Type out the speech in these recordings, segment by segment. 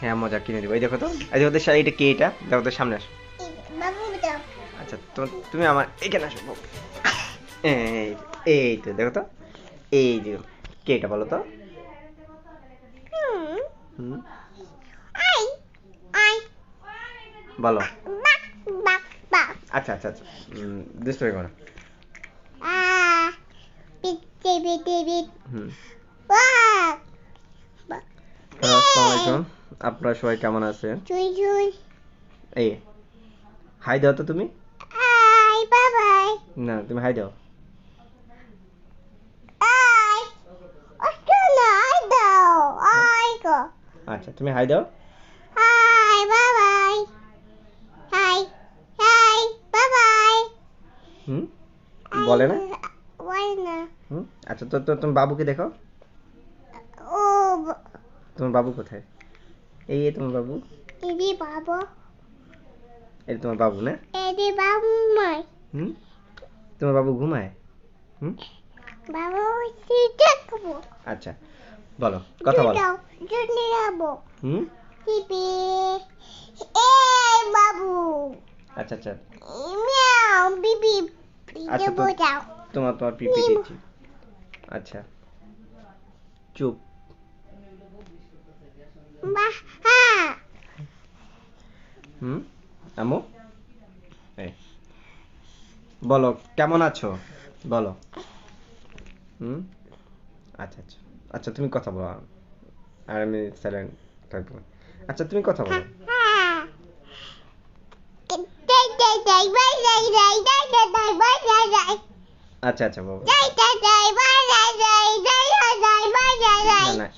হ্যাঁ মজা কিনে দেবো। এই দেখো তো এই দেখো তো এটা কে এটা? দেখো তো সামনে আসো। আচ্ছা তো তুমি আমার এখানে আসো এই এই তো দেখো তো এই যে কে এটা বলো তো? বলো। আচ্ছা আচ্ছা আচ্ছা দুষ্ট হয়ে হুম। আসসালামু আলাইকুম। আপনারা সবাই কেমন আছেন? এই হাই দাও তো তুমি। বাই না তুমি হাই দাও। আচ্ছা তুমি হাই দাও। Hi bye bye hi hi bye bye হুম বলে না। বলে না। হুম আচ্ছা তো তো তুমি বাবুকে দেখো। তোমার বাবু কোথায়? এই তোমার বাবু। দিদি বাবু। এই তোমার বাবু না? এদি বাবু মাই হুম? তোমার বাবু ঘুমায়? হুম? বাবু দেখব। আচ্ছা বলো কথা বলো। জুনি যাব। হুম? টিপি এই বাবু। আচ্ছা আচ্ছা। মিয়াও বিবি আচ্ছা, তোমার তোমার পিপি দিচ্ছি আচ্ছা। চুপ। হুম আমু এই বলো কেমন আছো বলো হুম আচ্ছা আচ্ছা আচ্ছা তুমি কথা বলো আর আমি সাইলেন্ট থাকব আচ্ছা তুমি কথা বলো হ্যাঁ যাই যাই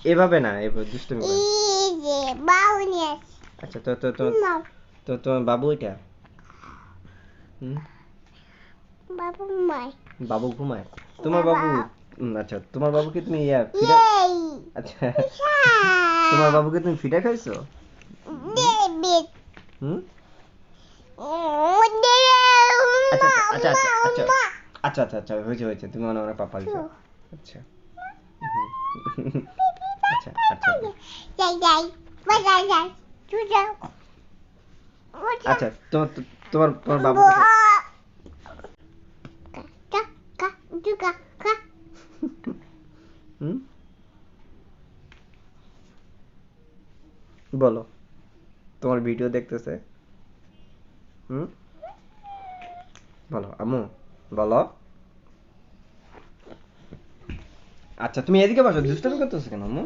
এভাবে না এভাবে দুষ্টুমি করে আচ্ছা তো তো তো তো তোমার বাবু এটা হুম? বাবু বাবু ঘুমায়? তোমার বাবু আচ্ছা তোমার বাবুকে তুমি ইয়া ফিডা আচ্ছা। তোমার বাবুকে তুমি ফিডা খাইছো? হুম? আচ্ছা আচ্ছা আচ্ছা আচ্ছা। আচ্ছা আচ্ছা আচ্ছা হয়েছে হয়েছে তুমি অনেক অনেক পাপা আচ্ছা। আচ্ছা আচ্ছা। যাই যাই যাই যাই তুই যাও আচ্ছা তোমার বাবু বলো তোমার ভিডিও দেখতেছে? হুম? বলো আম্মু বলো। আচ্ছা তুমি এদিকে বসো দুষ্টামি করতেছো কেন আম্মু?